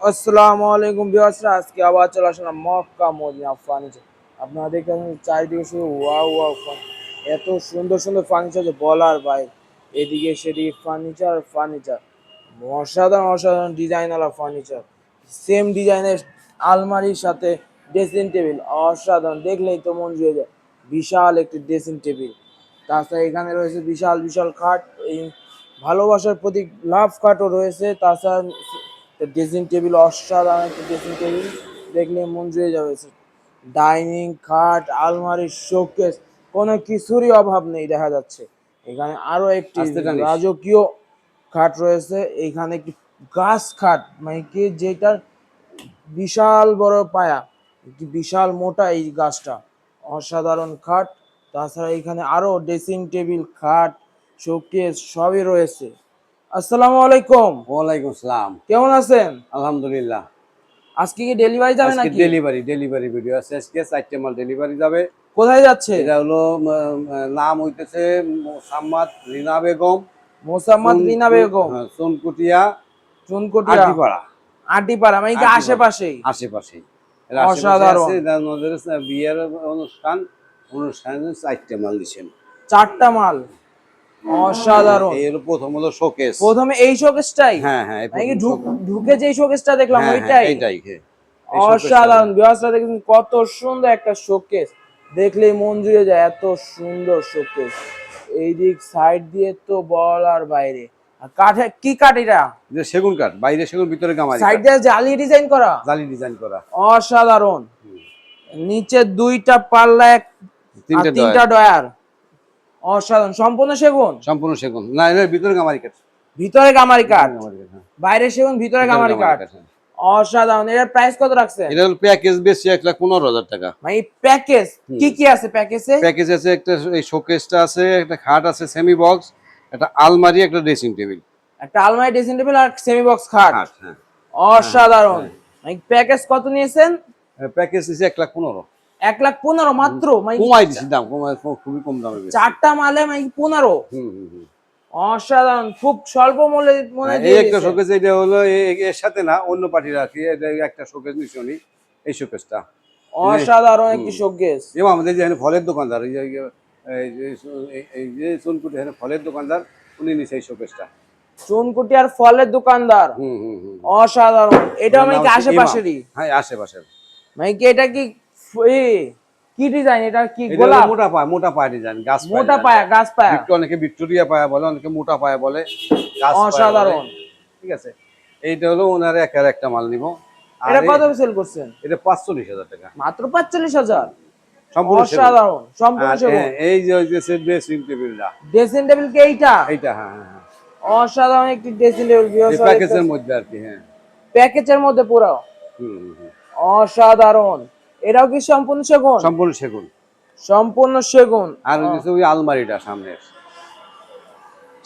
আসসালামু আলাইকুম বিয়াসরা আজকে আবার চলে আসলাম মক্কা মদিনা ফার্নিচার আপনারা দেখতে চারিদিকে শুধু ওয়াও ওয়াও এত সুন্দর সুন্দর ফার্নিচার যে বলার বাইরে। এদিকে সেদিকে ফার্নিচার ফার্নিচার অসাধারণ অসাধারণ ডিজাইনওয়ালা ফার্নিচার সেম ডিজাইনের আলমারির সাথে ড্রেসিং টেবিল অসাধারণ। দেখলেই তো মন জুড়ে যায়। বিশাল একটি ড্রেসিং টেবিল তাছাড়া এখানে রয়েছে বিশাল বিশাল খাট। এই ভালোবাসার প্রতীক, লাভ খাটও রয়েছে। তাছাড়া ড্রেসিং টেবিল অসাধারণ একটা ড্রেসিং টেবিল দেখলে মন জুড়ে যাবে। ডাইনিং খাট আলমারি শোকেস কোনো কিছুরই অভাব নেই দেখা যাচ্ছে। এখানে আরও একটি রাজকীয় খাট রয়েছে। এখানে একটি গাছ খাট মানে কি যেটার বিশাল বড় পায়া একটি বিশাল মোটা এই গাছটা। অসাধারণ খাট তাছাড়া এখানে আরও ড্রেসিং টেবিল খাট শোকেস সবই রয়েছে। আসসালামু আলাইকুম। ওয়ালাইকুম সালাম। কেমন আছেন? আলহামদুলিল্লাহ। আজকে কি ডেলিভারি যাবে আজকে নাকি? ডেলিভারি ডেলিভারি ভিডিও আছে। আজকে চারটে মাল ডেলিভারি যাবে। কোথায় যাচ্ছে? এটা হলো নাম হইতেছে মোসাম্মদ রিনা বেগম। মোসাম্মদ রিনা বেগম। হ্যাঁ, সোনকুটিয়া চুনকুটিয়া আটিপাড়া। আটিপাড়া মানে কি এর আশেপাশে অসাধারণ। বিয়ের অনুষ্ঠান। অনুষ্ঠানে চারটে মাল দিচ্ছেন। চারটা মাল। অসাধারণ। হলো প্রথম হলো শোকেস প্রথমে এই শোকেসটাই হ্যাঁ হ্যাঁ এই কি প্রথম ঢুক- যে শোকেসটা দেখলাম হ্যাঁ, হ্যাঁ, ওইটাই এইটাই হ্যাঁ। এই showcase টা। অসাধারণ। বিহাসটা দেখেছেন কত সুন্দর একটা শোকেস দেখলেই মন জুড়ে যায় এত সুন্দর শোকেস এই দিক সাইড দিয়ে তো বলার বাইরে। আর কাঠে কি কাঠ এটা? যে সেগুন কাঠ বাইরে সেগুন ভিতরে গামারি সাইড দিয়ে জালি ডিজাইন করা? জালি ডিজাইন করা। অসাধারণ। নিচে দুইটা পাল্লা এক তিনটা ডয়ার অসাধারণ। সম্পূর্ণ সেগুন? সম্পূর্ণ সেগুন। না এর ভিতরে গামারি কাঠ। ভিতরে গামারি কাঠ? হ্যাঁ। বাইরে সেগুন ভিতরে গামারি কাঠ। হ্যাঁ। অসাধারণ। এর প্রাইস কত রাখছে? এটা হলো প্যাকেজ বেশি এক লাখ পনেরো হাজার টাকা। মানে প্যাকেজ কি কি আছে প্যাকেজে প্যাকেজ আছে একটা এই শোকেসটা আছে একটা খাট আছে সেমি বক্স একটা আলমারি একটা ড্রেসিং টেবিল একটা আলমারি ড্রেসিং টেবিল আর সেমি বক্স খাট। হ্যাঁ। অসাধারণ। মানে প্যাকেজ কত নিয়েছেন? প্যাকেজ দিচ্ছে এক লাখ পনেরো। এক লাখ পনেরো মাত্র মানে কমাই দিছি দাম খুবই কম দামে চারটা মালে মানে পনেরো। অসাধারণ খুব স্বল্প মূল্যে মনে হ্যাঁ, এই একটা শোকেস এটা হলো এর সাথে না অন্য পার্টির আর একটা শোকেস নিশনি এই শোকেসটা অসাধারণ একটি শোকেস এবং আমাদের যে ফলের দোকানদার এই যে সোনকুটি এখানে ফলের দোকানদার উনি নিছে এই শোকেসটা চুনকুটি আর ফলের দোকানদার। হুম হুম হুম। অসাধারণ। এটা মানে আশেপাশেরই। হ্যাঁ আশেপাশের। মানে কি এটা কি এ, কি ডিজাইন এটা কি গোলাপ? মোটা পায়া মোটা পায়া ডিজাইন গাছ মোটা। পায়া গাছ পায়া। অনেকে ভিক্টোরিয়া পায়া বলে অনেকে মোটা পায়া বলে গাছ অসাধারণ। ঠিক আছে? এইটা হলো ওনার একের একটা মাল নিব। এটা কত সেল করছেন? এটা পাঁচচল্লিশ হাজার টাকা। মাত্র পাঁচচল্লিশ হাজার? সম্পূর্ণ অসাধারণ সম্পূর্ণ আর সেগুন এ- এই যে ওই যে ড্রেসিং টেবিলটা ড্রেসিং টেবিল কি এইটা? এইটা হ্যাঁ হ্যাঁ হ্যাঁ। অসাধারণ একটি ড্রেসিং টেবিল প্যাকেজের মধ্যে আর কি হ্যাঁ। প্যাকেজের মধ্যে পুরো। হুম। অসাধারণ। এটাও কি সম্পূর্ণ সেগুন? সম্পূর্ণ সেগুন। সম্পূর্ণ সেগুন। আর ওই ওই আলমারিটা সামনের।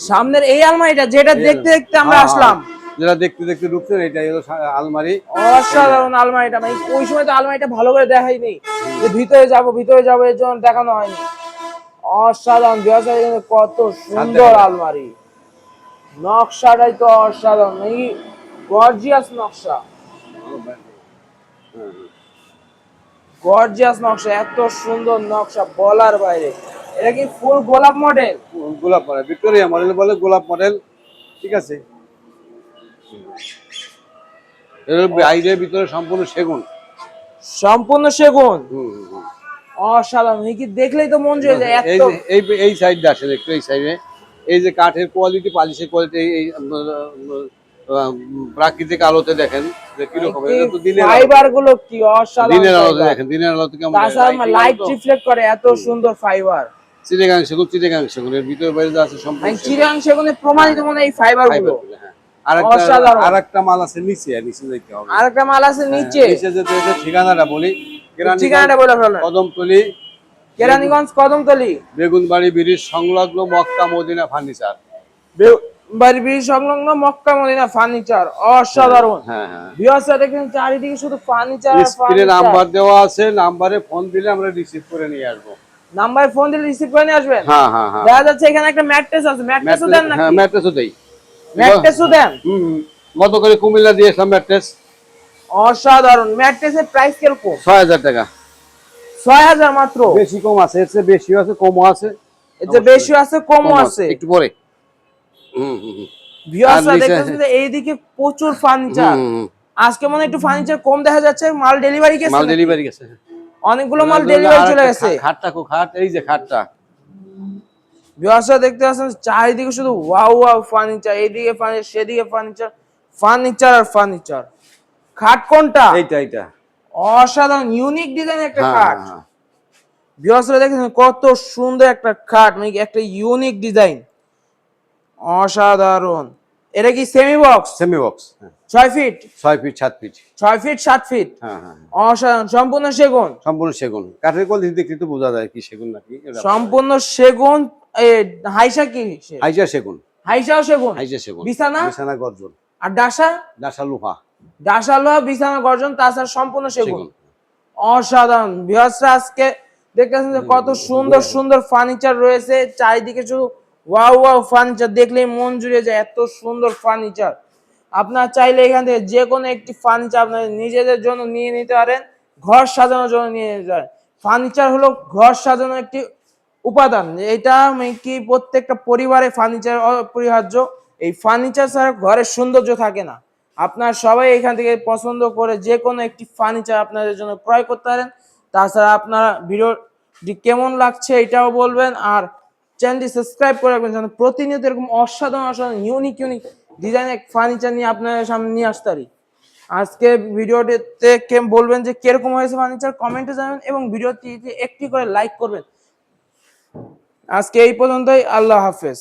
সামনের এই আলমারিটা যেটা দেখতে দেখতে আমরা হ্যাঁ, আসলাম। হ্যাঁ। যেটা দেখতে দেখতে ঢুকছেন এটাই হলো আলমারি। অসাধারণ আলমারিটা মানে ওই সময় তো আলমারিটা ভালো করে দেখাইনি। যে ভিতরে যাব ভিতরে যাব এর জন্য দেখানো হয়নি। অসাধারণ কত সুন্দর আলমারি। নকশাটাই তো অসাধারণ মানে গর্জিয়াস নকশা। গর্জিয়াস নকশা এত সুন্দর নকশা বলার বাইরে। এটা কি ফুল গোলাপ মডেল গোলাপ মডেল ভিক্টোরিয়া মডেল বলে গোলাপ মডেল ঠিক আছে? এর বাইরে ভিতরে সম্পূর্ণ সেগুন। সম্পূর্ণ সেগুন। অসাধারণ কি দেখলেই তো মন জুড়ে যায় এই এই এই সাইডটা আসেন একটু এই সাইডে এই যে কাঠের কোয়ালিটি পালিশের কোয়ালিটি এই প্রাকৃতিক আলোতে দেখেন যে কীরকম এটা তো দিনের ফাইবারগুলো কি অসাধারণ দিনের আলোতে দেখেন দিনের আলোতে কেমন তাছাড়া লাইট রিফ্লেক্ট করে এত সুন্দর ফাইবার চিটেগাং সেগুন চিটেগাং সেগুন ভিতরে বাইরে যা আছে সম্পূর্ণ মানে সেগুনে। প্রমাণিত মনে এই ফাইবারগুলো। fiber, হ্যাঁ। মাল আছে নিচে নিচে হবে। মাল আছে নিচে। নিচে যেতে যেতে ঠিকানাটা বলি। ঠিকানাটা বলে কদমতলি কেরানীগঞ্জ কদমতলি। বেগুনবাড়ি ব্রিজ সংলগ্ন মক্কা মদিনা ফার্নিচার। বে- বাড়ি ব্রিজ সংলগ্ন মক্কা মদিনা ফার্নিচার অসাধারণ। হ্যাঁ হ্যাঁ দেখেন চারিদিকে শুধু ফার্নিচার স্ক্রিনে নাম্বার দেওয়া আছে নাম্বারে ফোন দিলে আমরা রিসিভ করে নিয়ে আসব। নাম্বার ফোন দিলে রিসিভ করে নিয়ে আসবেন? হ্যাঁ হ্যাঁ হ্যাঁ। দেখা যাচ্ছে এখানে একটা ম্যাট্রেস আছে। ম্যাট্রেসও দেন হ্যাঁ নাকি? ম্যাট্রেসও দেই। ম্যাট্রেসও দেন? হুম। গত করে কুমিল্লা দিয়েছিলাম ম্যাট্রেস অসাধারণ। ম্যাট্রেসের প্রাইস কীরকম ছয় হাজার টাকা। ছয় হাজার মাত্র? বেশি কম আছে এর চেয়ে বেশিও আছে কমও আছে। এর যে বেশি আছে কমও আছে। একটু পরে। ভিউয়ার্সরা দেখতেছেন যে এইদিকে প্রচুর ফার্নিচার আজকে মনে হয় একটু ফার্নিচার কম দেখা যাচ্ছে মাল ডেলিভারি গেছে মাল ডেলিভারি গেছে। অনেকগুলো মাল ডেলিভারি চলে গেছে। খাটটা কো খাট এই যে খাটটা। ভিউয়ার্সরা দেখতে পাচ্ছেন চারিদিকে শুধু ওয়াও ওয়াও ফার্নিচার এইদিকে ফার্নিচার সেদিকে ফার্নিচার ফার্নিচার আর ফার্নিচার খাট কোনটা? এইটা এইটা। অসাধারণ ইউনিক ডিজাইন একটা হ্যাঁ, খাট। হ্যাঁ, ভিউয়ার্সরা দেখেছেন কত সুন্দর একটা খাট মানে একটা ইউনিক ডিজাইন অসাধারণ। এটা কি সেমি বক্স সেমি বক্স ছয় ফিট ছয় ফিট সাত ফিট ছয় ফিট সাত ফিট হ্যাঁ হ্যাঁ হ্যাঁ। অসাধারণ। সম্পূর্ণ সেগুন? সম্পূর্ণ সেগুন। কাঠের কোয়ালিটি দেখলে তো বোঝা যায় কি সেগুন নাকি সম্পূর্ণ সেগুন হাইসা কি সে? হাইজা সেগুন। হাইসাও সেগুন? হাইজা সেগুন। বিছানা? বিছানা গর্জন। আর ডাসা? ডাসা লোহা। ডাসা লোহা বিছানা গর্জন তাছাড়া সম্পূর্ণ সেগুন। অসাধারণ। ভিউয়ার্সরা আজকে দেখতেছেন যে কত সুন্দর সুন্দর ফার্নিচার রয়েছে। চারিদিকে শুধু ওয়াও ওয়াও, ফার্নিচার। দেখলেই মন জুড়ে যায় এত সুন্দর ফার্নিচার। আপনার চাইলে এখান থেকে যে কোনো একটি ফার্নিচার আপনার নিজেদের জন্য নিয়ে নিতে পারেন, ঘর সাজানোর জন্য নিয়ে নিতে পারেন। ফার্নিচার হলো ঘর সাজানোর একটি উপাদান। এটা মানে কি, প্রত্যেকটা পরিবারে ফার্নিচার অপরিহার্য এই ফার্নিচার ছাড়া ঘরের সৌন্দর্য থাকে না। আপনার সবাই এখান থেকে পছন্দ করে যে কোনো একটি ফার্নিচার আপনাদের জন্য ক্রয় করতে পারেন। তাছাড়া আপনারা ভিডিওটি কেমন লাগছে এটাও বলবেন। আর চ্যানেলটি সাবস্ক্রাইব করে রাখবেন যেন প্রতিনিয়ত এরকম অসাধারণ অসাধারণ ইউনিক ইউনিক ডিজাইনের ফার্নিচার নিয়ে আপনার সামনে নিয়ে আসতে পারি। আজকে ভিডিওটিতে কে বলবেন যে কীরকম হয়েছে ফার্নিচার কমেন্টে জানাবেন এবং ভিডিওটি একটি করে লাইক করবেন। আজকে এই পর্যন্তই, আল্লাহ হাফেজ।